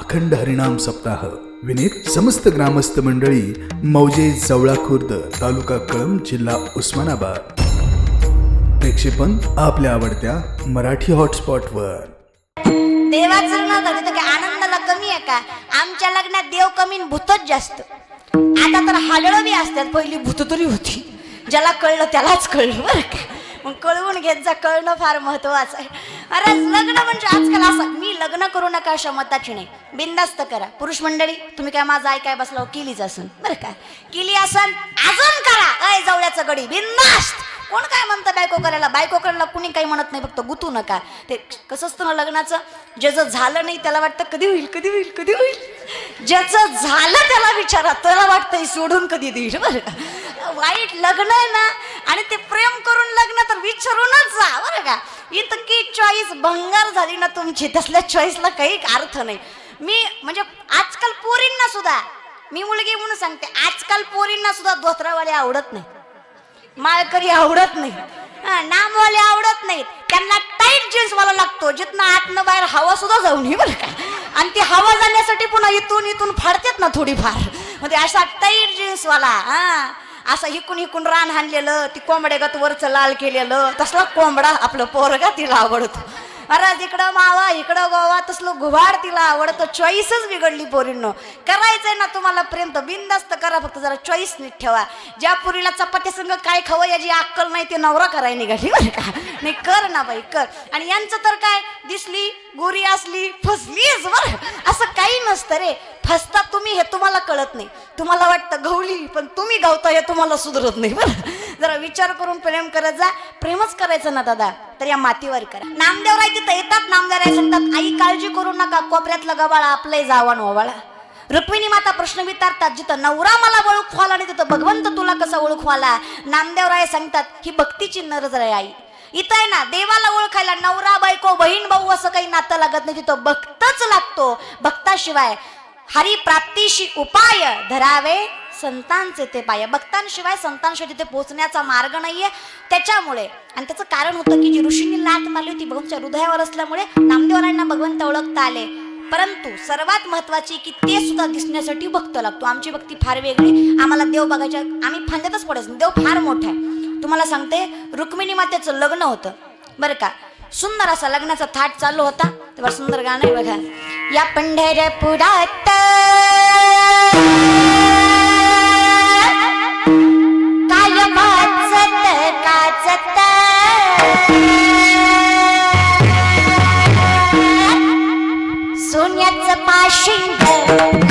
अखंड हरिणाम सप्ताह. विनीत समस्त ग्रामस्थ मंडळी मौजे जवळा खुर्द तालुका कळम जिल्हा उस्मानाबाद. प्रेक्षेपण आपल्या आवडत्या मराठी हॉटस्पॉटवर. देवाचं न आनंदाला कमी आहे का? आमच्या लग्नात देव कमी भूतच जास्त. आता तर हाडळं बी असतात. पहिली भूत तरी होती. ज्याला कळलं त्यालाच कळलं बरं का? मग कळवून घेत जा. कळणं फार महत्वाचं आहे. अरे लग्न म्हणजे आजकाल असं मी लग्न करू नका क्षमताची नाही. बिंदास्त करा. पुरुष मंडळी तुम्ही काय माझं ऐकाय बसला किलीच असून. बरं का? किली असन अजून करा. अय जवळ्याचं गडी बिंदास्त कोण काय म्हणतं बायको करायला? बायको करायला कुणी काही म्हणत नाही फक्त गुतू नका. ते कसं असतं ना लग्नाचं? ज्याचं झालं नाही त्याला वाटतं कधी होईल कधी होईल कधी होईल? ज्याचं झालं त्याला विचारा त्याला वाटतं सोडून कधी देईल. बरं का? वाईट लग्न आहे ना आणि ते प्रेम करून लग्न विचारूनच जा बरं का? इतकी चॉईस भंगार झाली ना तुमची तसल्या चॉईसला काही अर्थ नाही. मी म्हणजे आजकाल पोरींना सुद्धा मी मुलगी म्हणून सांगते आजकाल पोरींना सुद्धा धोत्रावाले आवडत नाही माळकरी आवडत नाही हा, नामवाले आवडत नाहीत. त्यांना टाईट जीन्स वाला लागतो जिथनं आतनं बाहेर हवा सुद्धा जाऊन ही बरं का? आणि ती हवा जाण्यासाठी पुन्हा इथून इथून फाडतात ना थोडीफार. म्हणजे असा टाईट जीन्सवाला हा. असं हिकून हिकून रान हाणलेलं ती कोंबड्यागत वरचं लाल केलेलं तसला कोंबडा आपलं पोरगा तिला आवडतो. अरे इकडं मावा इकडं गोवा तसलं गुभाड तिला आवडतं. चॉईसच बिघडली पोरींनो. करायचंय ना तुम्हाला प्रेम तर बिंदास्त करा फक्त जरा चॉईस नीट ठेवा. ज्या पुरीला चपाती संग काय खावं याची अक्कल नाही ते नवरा कराय निघाली बरं का? नाही कर ना बाई कर. आणि यांचं तर काय? दिसली गोरी असली फसलीच बरं. असं काही नसतं रे. फसता तुम्ही हे तुम्हाला कळत नाही. तुम्हाला वाटतं गवली पण तुम्ही गावता हे तुम्हाला सुधरत नाही. बरं? जरा विचार करून प्रेम करत जा. प्रेमच करायचं ना दादा? तर या मातीवर करा. नामदेवराय तिथं येतात. नामदेवराय सांगतात आई काळजी करू नका. कोपऱ्यातलं गबाळा आपलंही जावा ओवाळा रुक्मिणी माता प्रश्न विचारतात जिथं नवरा मला ओळखवाला आणि तिथं भगवंत तुला कसा ओळखवाला नामदेवराय सांगतात ही भक्तीची नरज राय आई. इथं आहे ना देवाला ओळखायला नवरा बायको बहीण भाऊ असं काही नातं लागत नाही. तिथं भक्तच लागतो भक्ताशिवाय हरी प्राप्तीशी उपाय धरावे संतांचे ते पाय. भक्तांशिवाय संतांशिवाय तिथे पोहोचण्याचा मार्ग नाहीये. त्याच्यामुळे आणि त्याचं कारण होतं की जी ऋषींनी लाट मारली होती भगवंतच्या हृदयावर असल्यामुळे नामदेवरांना भगवंत ओळखता आले. परंतु सर्वात महत्वाची की ते सुद्धा दिसण्यासाठी भक्त लागतो. आमची भक्ती फार वेगळी. आम्हाला देव बघायच्या आम्ही फांद्यातच पडत देव फार मोठा आहे. तुम्हाला सांगते रुक्मिणी मातेचं लग्न होतं. बरं का? सुंदर असा लग्नाचा थाट चालू होता. तेव्हा सुंदर गाणं बघा. या पंढरपुरात. काय वाचत काचत सोन्याचं पाशिंग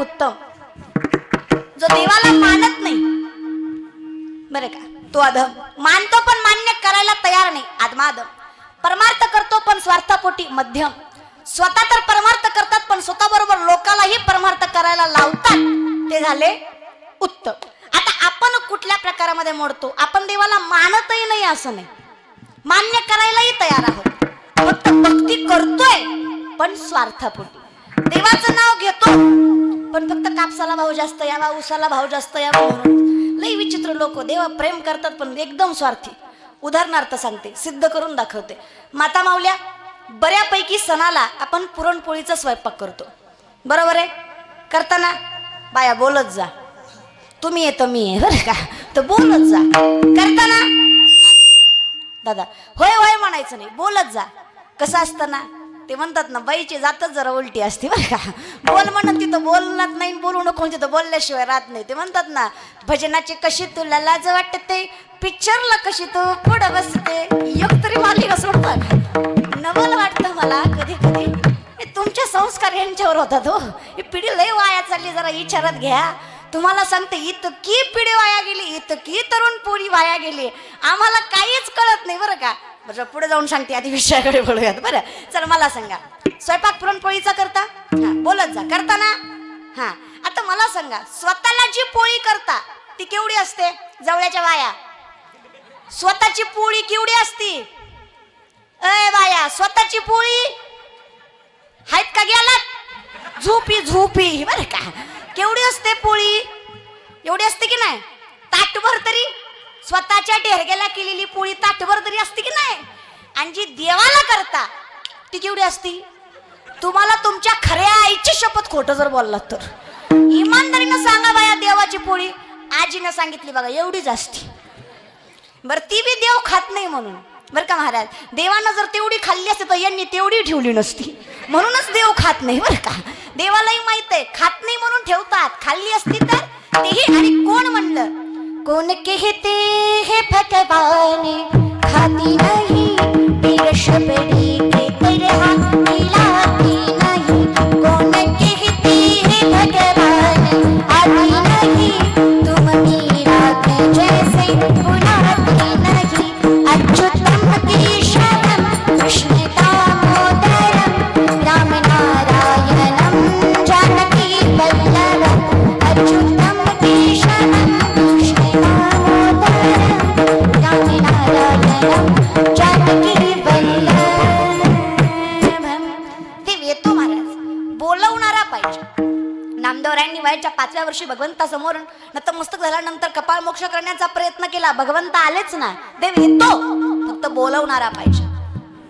उत्तम. जो देवाला मानत नाही. बरे का? तो अधम. मानतो पण मान्य करायला तयार नाही. आदमादम. परमार्थ करतो पण स्वार्थापोटी मध्यम. स्वतः तर परमार्थ करतात पण स्वतः बरोबर लोकांनाही परमार्थ करायला लावतात. ते झाले उत्तम. आता आपण कुठल्या प्रकारामध्ये मोडतो? आपण देवाला मानतही नाही असं नाही. मान्य करायलाही तयार आहोत. फक्त भक्ती करतोय पण स्वार्थापोटी. देवाचं नाव घेतो. पण फक्त कापसाला भाव जास्त यावा उसाला भाव जास्त यावा लई विचित्र लोक देवा प्रेम करतात पण एकदम स्वार्थी. उदाहरणार्थ सांगते सिद्ध करून दाखवते. माता माऊल्या बऱ्यापैकी सणाला आपण पुरणपोळीचा स्वयंपाक करतो. बरोबर आहे? करताना बाया बोलत जा. तुम्ही येतो मी आहे बरं का? तर बोलत जा. करताना दादा होय होय म्हणायचं नाही बोलत जा. कसं असतं ना ते म्हणतात ना बाईची जातच जरा उलटी असते बरं का. बोल म्हणत तिथं बोलणार नाही बोलू नको म्हणजे तिथं बोलल्याशिवाय राहत नाही. ते म्हणतात ना भजनाची कशी तुला लाज वाटते? पिक्चरला कशी तू पुढं बसते? योग तरी मालिका का नवल वाटतं मला कधी कधी. हे तुमचे संस्कार यांच्यावर होतात हो. ही पिढी लय वाया चालली जरा विचारात घ्या. तुम्हाला सांगते इतकी पिढी वाया गेली इतकी तरुण पोरी वाया गेली. आम्हाला काहीच कळत नाही बरं का. बरं पुढे जाऊन सांगते आधी विषयाकडे बोलूयात. बरं चल मला सांगा. स्वयंपाक पुरणपोळीचा करता? हा बोलत जा. करता ना? हा आता मला सांगा स्वतःला जी पोळी करता ती केवढी असते? जवळच्या वाया स्वतःची पोळी केवढी असती? अय बाया स्वतःची पोळी? आहेत का गेलात? झोपी झोपी. बरं का. केवढी असते पोळी? एवढी असते की नाही? ताटभर तरी? स्वतःच्या ढेरग्याला केलेली पोळी ताटभर तरी असते की नाही? आणि जी देवाला करता ती केवढी असती? तुम्हाला तुमच्या खऱ्या आईची शपथ खोटं जर बोललात तर. इमानदारीनं सांगा बाया देवाची पोळी. आजीनं सांगितली बघा एवढीच असती बरं ती बी देव खात नाही म्हणून. बरं का महाराज? देवानं जर तेवढी खाल्ली असती तर यांनी तेवढी ठेवली नसती. म्हणूनच देव खात नाही बरं का? देवालाही माहीत आहे खात नाही म्हणून ठेवतात. खाल्ली असती तर तेही आणि कोण म्हणलं? कोण कहते हे भगवान। खाती नाही पीरश बडी पाचव्या वर्षी भगवंतासमोर नतमस्तक झाल्यानंतर कपाळ मोक्ष करण्याचा प्रयत्न केला. भगवंत आलेच ना देव येतो. फक्त बोलवणारा पाहिजे.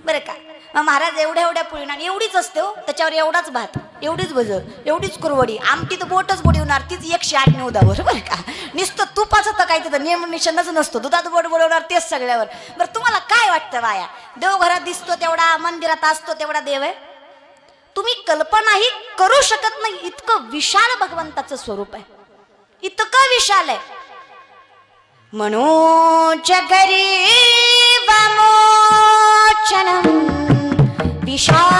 बरं का? मग महाराज एवढ्या एवढ्या पुळीना एवढीच असते हो. त्याच्यावर एवढाच भात एवढीच भज एवढीच कुरवडी. आमटी तर बोटच बुडवणार तीच एकशे आठ नऊ नऊदावर बरं का? नुसतं तुपाचं तर काही तिथं नियम निशनच नसतो. दुधात बोट बुडवणार तेच सगळ्यावर. बरं तुम्हाला काय वाटतं बाया? देवघरात दिसतो तेवढा मंदिरात असतो तेवढा देव आहे? तुम्ही कल्पनाही करू शकत नाही. इतकं विशाल भगवंताचं स्वरूप आहे. इतकं विशाल आहे. मनोच गरीब विशाल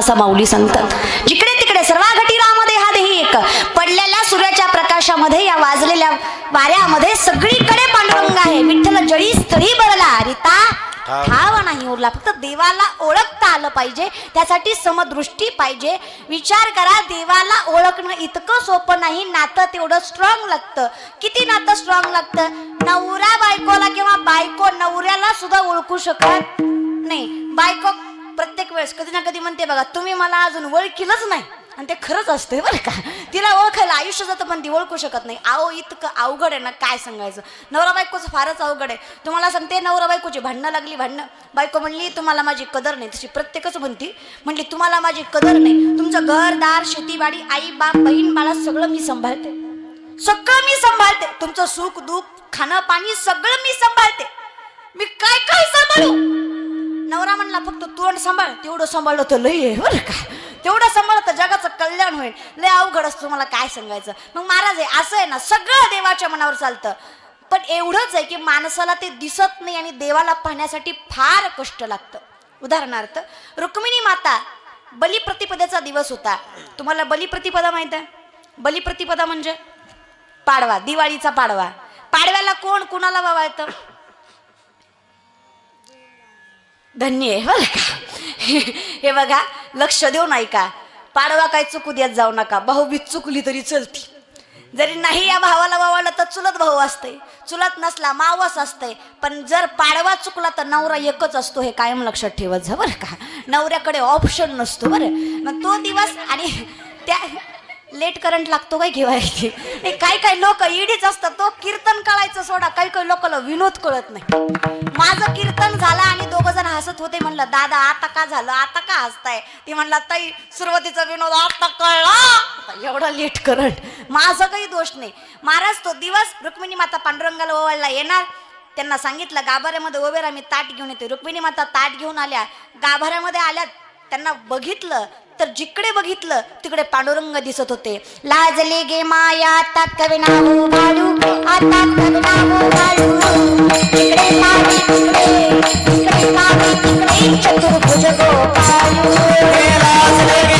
असं माऊली सांगतात. जिकडे तिकडे सर्वा घटी रामध्ये हा देही एक. पडलेल्या सूर्याच्या प्रकाशामध्ये या वाजलेल्या वाऱ्यामध्ये सगळीकडे पांडुरंग आहे. विठ्ठल जळी स्थळी बळला रिता ठाव. नाही उरला. फक्त देवाला ओळखता आलं पाहिजे. त्यासाठी समदृष्टी पाहिजे. विचार करा देवाला ओळखणं इतकं सोपं नाही. नातं तेवढं स्ट्रॉंग लागतं. किती नातं स्ट्रॉंग लागतं? नवरा बायकोला किंवा बायको नवऱ्याला सुद्धा ओळखू शकत नाही. बायको प्रत्येक वेळेस कधी ना कधी म्हणते बघा तुम्ही मला अजून ओळखीलच नाही. आणि ते खरंच असते बरं का. तिला ओळखायला आयुष्य जातं पण ती ओळखू शकत नाही. आहो इतकं अवघड आहे ना काय सांगायचं? नवरा बायकोचं फारच अवघड आहे. तुम्हाला सांगते नवरा बायकोची भांडणं लागली भांडणं. बायको म्हणली तुम्हाला माझी कदर नाही. तशी प्रत्येकच म्हणती. म्हणली तुम्हाला माझी कदर नाही. तुमचं घर दार शेतीबाडी आई बाप बहीण बाळा सगळं मी सांभाळते. सगळं मी सांभाळते. तुमचं सुख दुःख खाणं पाणी सगळं मी सांभाळते. मी काय काय सांभाळू? नवरा म्हणला फक्त तोंड सांभाळ. तेवढं सांभाळलं तर लई आहे बरं का? तेवढं सांभाळलं तर जगाचं कल्याण होईल. लय अवघड असतो मला काय सांगायचं. मग महाराज आहे असं आहे ना सगळं देवाच्या मनावर चालतं. पण एवढंच आहे की माणसाला ते दिसत नाही आणि देवाला पाहण्यासाठी फार कष्ट लागतं. उदाहरणार्थ रुक्मिणी माता बलिप्रतिपदेचा दिवस होता. तुम्हाला बलिप्रतिपदा माहीत आहे? बलिप्रतिपदा म्हणजे पाडवा दिवाळीचा पाडवा. पाडव्याला कोण कुणाला वावायतं धन्य आहे बरं का? हे बघा लक्ष देऊ नाही का पाडवा काय चुकू देत जाऊ नका. भाऊबीज चुकली तरी चलती. जरी नाही या भावाला भावाला तर चुलत भाऊ असते चुलत नसला मावस असते पण जर पाडवा चुकला तर नवरा एकच असतो हे कायम लक्षात ठेवत जा बरं का? नवऱ्याकडे ऑप्शन नसतो बरं. मग तो दिवस आणि त्या लेट करंट लागतो काय घेवायची काही काही लोक इडीच असतात. तो कीर्तन कळायचं सोडा. काही काही लोकांना विनोद कळत नाही. माझं कीर्तन झालं आणि दोघं जण हसत होते. म्हणलं दादा आता का झालं? आता का हसताय? ती म्हणला ताई सुरुवातीचा विनोद आता कळला. एवढा लेट करंट. माझं काही दोष नाही. महाराज तो दिवस रुक्मिणी माता पांडुरंगाला ओवाळला येणार. त्यांना सांगितलं गाभाऱ्यामध्ये ओबेरा मी ताट घेऊन येते. रुक्मिणी माता ताट घेऊन आल्या. गाभाऱ्यामध्ये आल्या त्यांना बघितलं तर जिकडे बघितलं तिकडे पांडुरंग दिसत होते. लाजले गे माया आता कविना आता पाणी तिकडे पाणी तिकडे चतुर्भुज गोपाळू. लाजली